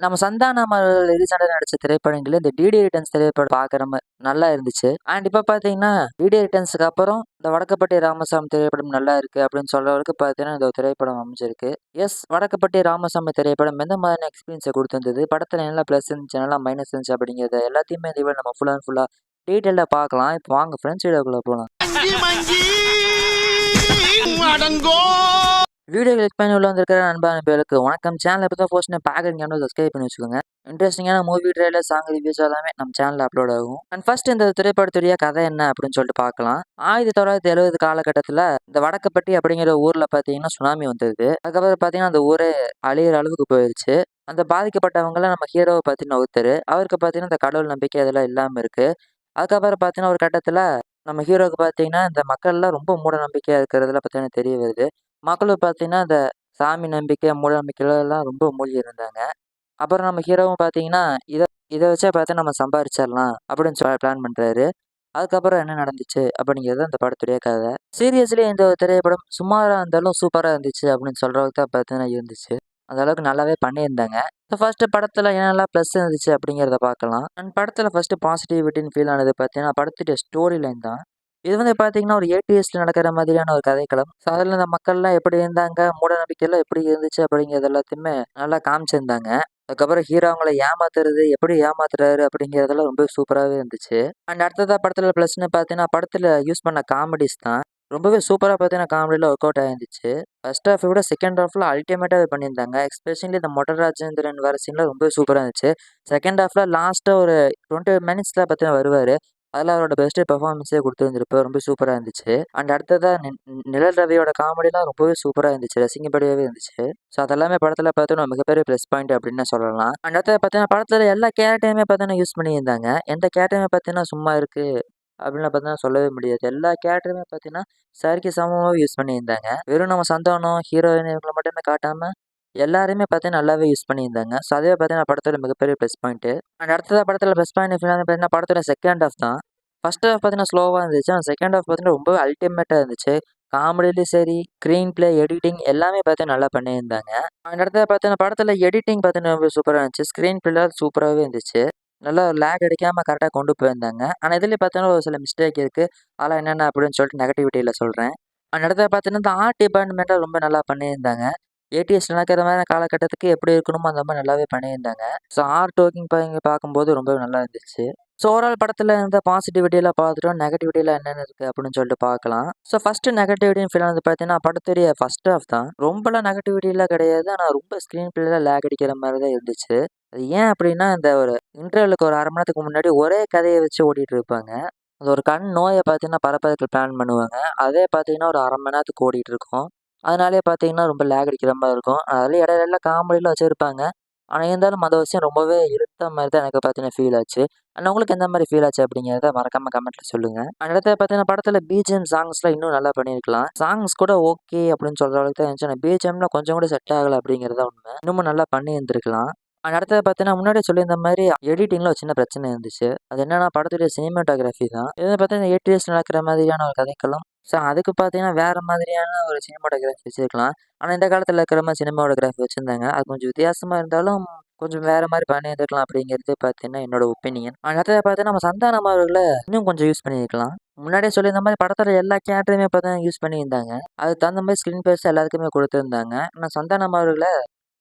நம்ம சந்தானமல் அவர்கள் ரீசெண்டாக நடிச்ச திரைப்படங்கள்ல இந்த டிடி ரிட்டர்ன்ஸ் திரைப்படம் பார்க்குற மாதிரி நல்லா இருந்துச்சு. அண்ட் இப்போ பார்த்தீங்கன்னா டிடி ரிட்டர்ன்ஸுக்கு அப்புறம் இந்த வடக்கப்பட்டி ராமசாமி திரைப்படம் நல்லா இருக்குது அப்படின்னு சொல்கிறவருக்கு பார்த்தீங்கன்னா இந்த திரைப்படம் அமைஞ்சிருக்கு. எஸ் வடக்கப்பட்டி ராமசாமி திரைப்படம் எந்த மாதிரியான எக்ஸ்பீரியன்ஸை கொடுத்துருந்தது? படத்தில் என்ன ப்ளஸ் இருந்துச்சு நல்லா மைனஸ் இருந்துச்சு அப்படிங்கிறத எல்லாத்தையுமே இந்த நம்ம ஃபுல் அண்ட் ஃபுல்லாக டீட்டெயிலாக பார்க்கலாம் இப்போ வாங்க ஃப்ரெண்ட்ஸ் வீடியோக்குள்ளே போகலாம் வீடியோ கிளிக் பண்ணி உள்ள வந்திருக்கிற அன்பான பேருக்கு வணக்கம் சேனல் இப்போ தான் ஃபர்ஸ்ட் பார்க்குறீங்க சப்ஸ்கிரைப் பண்ணி வச்சுக்கோங்க. இன்ட்ரெஸ்டிங்கான மூவி ட்ரெயிலர் சாங் ரிவ்யூஸ் எல்லாமே நம்ம சேனலில் அப்லோட் ஆகும். அண்ட் ஃபர்ஸ்ட் இந்த திரைப்படத்துடைய கதை என்ன அப்படின்னு சொல்லிட்டு பார்க்கலாம். ஆயிரத்தி தொள்ளாயிரத்தி எழுபது காலகட்டத்தில் இந்த வடக்கப்பட்டி அப்படிங்கிற ஊரில் பார்த்தீங்கன்னா சுனாமி வந்தது அதுக்கப்புறம் பார்த்தீங்கன்னா அந்த ஊரே அழியிற அளவுக்கு போயிடுச்சு அந்த பாதிக்கப்பட்டவங்கள நம்ம ஹீரோவை பார்த்தீங்கன்னா ஒருத்தர். அவருக்கு பார்த்தீங்கன்னா இந்த கடவுள் நம்பிக்கை அதெல்லாம் இல்லாமல் இருக்குது அதுக்கப்புறம் பார்த்தீங்கன்னா ஒரு கட்டத்தில் நம்ம ஹீரோவுக்கு பார்த்தீங்கன்னா இந்த மக்கள்லாம் ரொம்ப மூட நம்பிக்கையாக இருக்கிறதுல பார்த்தீங்கன்னா தெரிய வருது. மக்களும் பார்த்தீங்கன்னா இந்த சாமி நம்பிக்கை மூட நம்பிக்கைலாம் ரொம்ப மூழ்கி இருந்தாங்க. அப்புறம் நம்ம ஹீரோவும் பார்த்தீங்கன்னா இதை இதை வச்சே பார்த்து நம்ம சம்பாரிச்சிடலாம் அப்படின்னு சொல்லி பிளான் பண்ணுறாரு அதுக்கப்புறம் என்ன நடந்துச்சு அப்படிங்கிறது அந்த படத்துடைய கதை. சீரியஸ்லி இந்த திரைப்படம் சுமாராக இருந்தாலும் சூப்பராக இருந்துச்சு அப்படின்னு சொல்கிறதுக்கு தான் பார்த்தீங்கன்னா இருந்துச்சு. அந்த அளவுக்கு நல்லாவே பண்ணியிருந்தாங்க. ஸோ ஃபஸ்ட்டு படத்தில் என்னெல்லாம் ப்ளஸ் இருந்துச்சு அப்படிங்கிறத பார்க்கலாம். அண்ட் படத்தில் ஃபஸ்ட்டு பாசிட்டிவிட்டின்னு ஃபீல் ஆனது பார்த்தீங்கன்னா படத்துடைய ஸ்டோரி லைன் தான். இது வந்து பார்த்தீங்கன்னா ஒரு ஏடிஎஸ்ல நடக்கிற மாதிரியான ஒரு கதைக்களம். ஸோ அதில் இந்த மக்கள்லாம் எப்படி இருந்தாங்க மூட நம்பிக்கையெல்லாம் எப்படி இருந்துச்சு அப்படிங்கிறது எல்லாத்தையுமே நல்லா காமிச்சிருந்தாங்க. அதுக்கப்புறம் ஹீரோ அவங்கள ஏமாத்துறது எப்படி ஏமாத்துறாரு அப்படிங்கிறதெல்லாம் ரொம்ப சூப்பராகவே இருந்துச்சு. அண்ட் அடுத்ததாக படத்தில் ப்ளஸ்னு பார்த்தீங்கன்னா படத்தில் யூஸ் பண்ண காமெடிஸ் தான். ரொம்பவே சூப்பராக பார்த்தீங்கன்னா காமெடியில் ஒர்க் அவுட் ஆயிருந்துச்சு. ஃபர்ஸ்ட் ஹாஃப் விட செகண்ட் ஹாஃபில் அல்டிமேட்டாகவே பண்ணியிருந்தாங்க. எஸ்பெஷலி இந்த மொட்டர் ராஜேந்திரன் வர சீனில் ரொம்ப சூப்பராக இருந்துச்சு. செகண்ட் ஹாஃபில் லாஸ்ட்டாக ஒரு டுவெண்ட்டி மினிட்ஸில் பார்த்தீங்கன்னா வருவார். அதில் அவரோட பெஸ்ட்டு பெர்ஃபார்மன்ஸே கொடுத்துருந்துருப்ப ரொம்ப சூப்பராக இருந்துச்சு. அண்ட் அடுத்ததாக நி- நிழல் ரவியோட காமெடிலாம் ரொம்பவே சூப்பராக இருந்துச்சு. ரசிங்கப்படியாகவே இருந்துச்சு. ஸோ அதெல்லாமே படத்தில் பார்த்தோன்னா மிகப்பெரிய ப்ளஸ் பாயிண்ட் அப்படின்னு சொல்லலாம். அண்ட் அடுத்தது பார்த்தீங்கன்னா படத்தில் எல்லா கேரக்டருமே பார்த்தீங்கன்னா யூஸ் பண்ணியிருந்தாங்க. எந்த கேரக்டருமே பார்த்தீங்கன்னா சும்மா இருக்குது அப்படின்னு பார்த்தீங்கன்னா சொல்லவே முடியாது. எல்லா கேரக்டருமே பார்த்தீங்கன்னா சரிக்கு சமமாக யூஸ் பண்ணியிருந்தாங்க. வெறும் நம்ம சந்தானம் ஹீரோயின் இவங்களை மட்டுமே காட்டாமல் எல்லாருமே பார்த்தீங்கன்னா நல்லாவே யூஸ் பண்ணியிருந்தாங்க. ஸோ அதே பார்த்தீங்கன்னா படத்தோட மிகப்பெரிய ப்ளஸ் பாயிண்ட்டு அண்ட் அடுத்ததாக படத்தில் ப்ளஸ் பாயிண்ட் பார்த்தீங்கன்னா படத்தோட செகண்ட் ஆஃப் தான். ஃபஸ்ட் ஆஃப் பார்த்தீங்கன்னா ஸ்லோவாக இருந்துச்சு. ஆனால் செகண்ட் ஹாஃப் பார்த்தீங்கன்னா ரொம்ப அல்டிமேட்டாக இருந்துச்சு. காமெடியிலையும் சரி ஸ்க்ரீன் ப்ளே எடிட்டிங் எல்லாமே பார்த்து நல்லா பண்ணியிருந்தாங்க. அண்ட் அடுத்தது பார்த்தீங்கன்னா படத்தில் எடிட்டிங் பார்த்தீங்கன்னா ரொம்ப சூப்பராக இருந்துச்சு. ஸ்க்ரீன் பிளே சூப்பராகவே இருந்துச்சு. நல்லா லேக் அடிக்காமல் கரெக்டாக கொண்டு போயிருந்தாங்க. ஆனால் இதுலேயும் பார்த்தீங்கன்னா ஒரு சில மிஸ்டேக் இருக்குது அதெல்லாம் என்னென்ன அப்படின்னு சொல்லிட்டு நெகட்டிவிட்டியில் சொல்கிறேன் அந்த இடத்துல பார்த்தீங்கன்னா இந்த ஆர்ட் டிபார்ட்மெண்ட்டாக ரொம்ப நல்லா பண்ணியிருந்தாங்க. ஏடிஎஸ் நடக்கிற மாதிரி காலகட்டத்துக்கு எப்படி இருக்கணுமோ அந்த மாதிரி நல்லாவே பண்ணியிருந்தாங்க. ஸோ ஆர்ட் ஒர்க்கிங் பார்க்கும்போது ரொம்பவே நல்லா இருந்துச்சு. ஸோ ஓவரால் படத்தில் இருந்த பாசிட்டிவிட்டியெல்லாம் பார்த்துட்டோம். நெகட்டிவிட்டியெல்லாம் என்னென்ன இருக்குது அப்படின்னு சொல்லிட்டு பார்க்கலாம். ஸோ ஃபஸ்ட்டு நெகட்டிவிட்டின்னு ஃபீல் வந்து பார்த்தீங்கன்னா படத்துடைய ஃபர்ஸ்ட் ஆஃப் தான். ரொம்பலாம் நெகட்டிவிட்டிலாம் கிடையாது. ஆனால் ரொம்ப ஸ்க்ரீன் பிளேலாம் லேக் அடிக்கிற மாதிரி தான் இருந்துச்சு. அது ஏன் அப்படின்னா இந்த ஒரு இன்டர்வலுக்கு ஒரு அரை மணி நேரத்துக்கு முன்னாடி ஒரே கதையை வச்சு ஓடிட்டு இருப்பாங்க. அந்த ஒரு கண் நோயை பார்த்தீங்கன்னா பரப்பதற்கு பிளான் பண்ணுவாங்க. அதே பார்த்தீங்கன்னா ஒரு அரை மணி நேரத்துக்கு ஓடிட்டு இருக்கும். அதனாலே பார்த்தீங்கன்னா ரொம்ப லேக் அடிக்கிற மாதிரி இருக்கும். அதில் இடையில காமெடியில் வச்சுருப்பாங்க. ஆனால் இருந்தாலும் மத விஷயம் ரொம்பவே இருத்த மாதிரி தான் எனக்கு பார்த்தீங்கன்னா ஃபீல் ஆச்சு. ஆனால் உங்களுக்கு எந்த மாதிரி ஃபீல் ஆச்சு அப்படிங்கிறத மறக்காம கமெண்ட்ல சொல்லுங்க. அந்த இடத்துல பார்த்தீங்கன்னா படத்தில் பிஜிஎம் சாங்ஸ்லாம் இன்னும் நல்லா பண்ணியிருக்கலாம் சாங்ஸ் கூட ஓகே அப்படின்னு சொல்கிற அளவுக்கு தான் இருந்துச்சு. ஆனால் பிஜிஎம்ல கொஞ்சம் கூட செட் ஆகலை அப்படிங்கிறத உண்மை. இன்னமும் நல்லா பண்ணி இருந்திருக்கலாம் அடுத்தது பார்த்தீங்கன்னா முன்னாடி சொல்லியிருந்த மாதிரி எடிட்டிங்கில் ஒரு சின்ன பிரச்சனை இருந்துச்சு. அது என்னன்னா படத்துடைய சினிமாட்டோகிராஃபி தான். இது பார்த்தீங்கன்னா ஏடிஎஸ் நடக்கிற மாதிரியான ஒரு கதைக்களம். ஸோ அதுக்கு பார்த்தீங்கன்னா வேறு மாதிரியான ஒரு சினிமாட்டோகிராஃபி வச்சுருக்கலாம். ஆனால் இந்த காலத்தில் இருக்கிற மாதிரி சினிமாட்டோகிராஃபி வச்சுருந்தாங்க. அது கொஞ்சம் வித்தியாசமாக இருந்தாலும் கொஞ்சம் வேறு மாதிரி பண்ணியிருந்துருக்கலாம் அப்படிங்கிறது பார்த்தீங்கன்னா என்னோட ஒப்பீனியன் அடுத்தது பார்த்தீங்கன்னா நம்ம சந்தானம் அவர்களை இன்னும் கொஞ்சம் யூஸ் பண்ணியிருக்கலாம். முன்னாடியே சொல்லியிருந்த மாதிரி படத்தில் எல்லா கேரக்டருமே பார்த்தீங்கன்னா யூஸ் பண்ணியிருந்தாங்க. அதுக்கு தகுந்த மாதிரி ஸ்க்ரீன் பேஸ் எல்லாருக்குமே கொடுத்துருந்தாங்க. ஆனால் சந்தானம் அவர்களை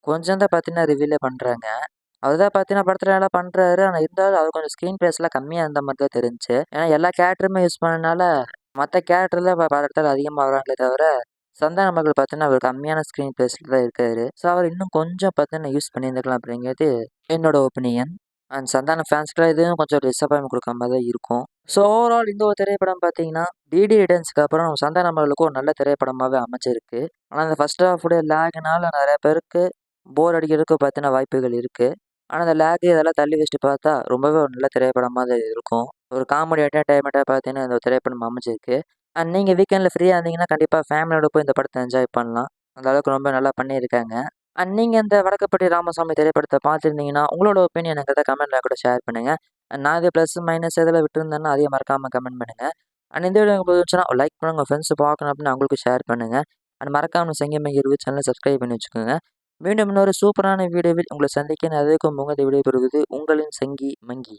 கொஞ்சம் தான் பார்த்தீங்கன்னா ரிவீலே பண்ணுறாங்க அதுதான் பார்த்தீங்கன்னா படத்தில் நல்லா பண்ணுறாரு ஆனால் இருந்தாலும் அவர் கொஞ்சம் ஸ்க்ரீன் பிளேஸ்லாம் கம்மியாக இருந்த மாதிரி தான் தெரிஞ்சுச்சு ஏன்னா எல்லா கேரக்டருமே யூஸ் பண்ணனால மற்ற கேரக்டரில் படத்தில் அதிகமாக வராங்களே தவிர சந்தான மகள் பார்த்தீங்கன்னா அவர் கம்மியான ஸ்க்ரீன் பிளேஸில் தான் இருக்காரு. ஸோ அவர் இன்னும் கொஞ்சம் பார்த்தீங்கன்னா யூஸ் பண்ணியிருந்துக்கலாம் அப்படிங்கிறது என்னோட ஒப்பீனியன் அண்ட் சந்தான ஃபேன்ஸ்க்குலாம் இதுவும் கொஞ்சம் டிசப்பாயின்மெண்ட் கொடுக்க மாதிரி தான் இருக்கும். ஸோ ஓவரால் இந்த ஒரு திரைப்படம் பார்த்தீங்கன்னா டிடி ரிட்டர்ன்ஸ்க்கு அப்புறம் நம்ம சந்தான மகளுக்கும் ஒரு நல்ல திரைப்படமாகவே அமைச்சிருக்கு ஆனால் அந்த ஃபர்ஸ்ட் ஹாஃபுடைய லேக்னால நிறைய பேருக்கு போர் அடிக்கிறதுக்கு பார்த்தீங்கன்னா வாய்ப்புகள் இருக்குது ஆனால் அந்த லேக் இதெல்லாம் தள்ளி வச்சுட்டு பார்த்தா ரொம்பவே ஒரு நல்ல திரைப்படமாக தான் இருக்கும். ஒரு காமெடி என்டர்டைன்மெண்ட்டாக பார்த்தீங்கன்னா இந்த திரைப்படம் அமைச்சிருக்கு அண்ட் நீங்கள் வீக்கெண்டில் ஃப்ரீயாக இருந்தீங்கன்னா கண்டிப்பாக ஃபேமிலியோட போய் இந்த படத்தை என்ஜாய் பண்ணலாம். அந்த அளவுக்கு ரொம்ப நல்லா பண்ணியிருக்காங்க. அண்ட் நீங்கள் இந்த வடக்கப்பட்டி ராமசாமி திரைப்படத்தை பார்த்துருந்தீங்கன்னா உங்களோட ஒப்பீனியன் எனக்கு கமெண்ட்டில் கூட ஷேர் பண்ணுங்கள் அண்ட் நான் இது ப்ளஸ் மைனஸ் எதில் விட்டுருந்தேன்னா அதையும் மறக்காமல் கமெண்ட் பண்ணுங்கள் அண்ட் இந்த வீடியோ போச்சுன்னா லைக் பண்ணுங்கள் உங்கள் ஃப்ரெண்ட்ஸ் பார்க்கணும் அப்படின்னு அவங்களுக்கு ஷேர் பண்ணுங்கள் அண்ட் மறக்காமல் செங்கமங்கி இருவு சேனலை சப்ஸ்கிரைப் பண்ணி வச்சுக்கோங்க. மீண்டும் இன்னொரு சூப்பரான வீடியோவில் உங்களை சந்திக்க நான் அதுக்கும் முகத்தை விடைபெறுவது உங்களின் சங்கி மங்கி.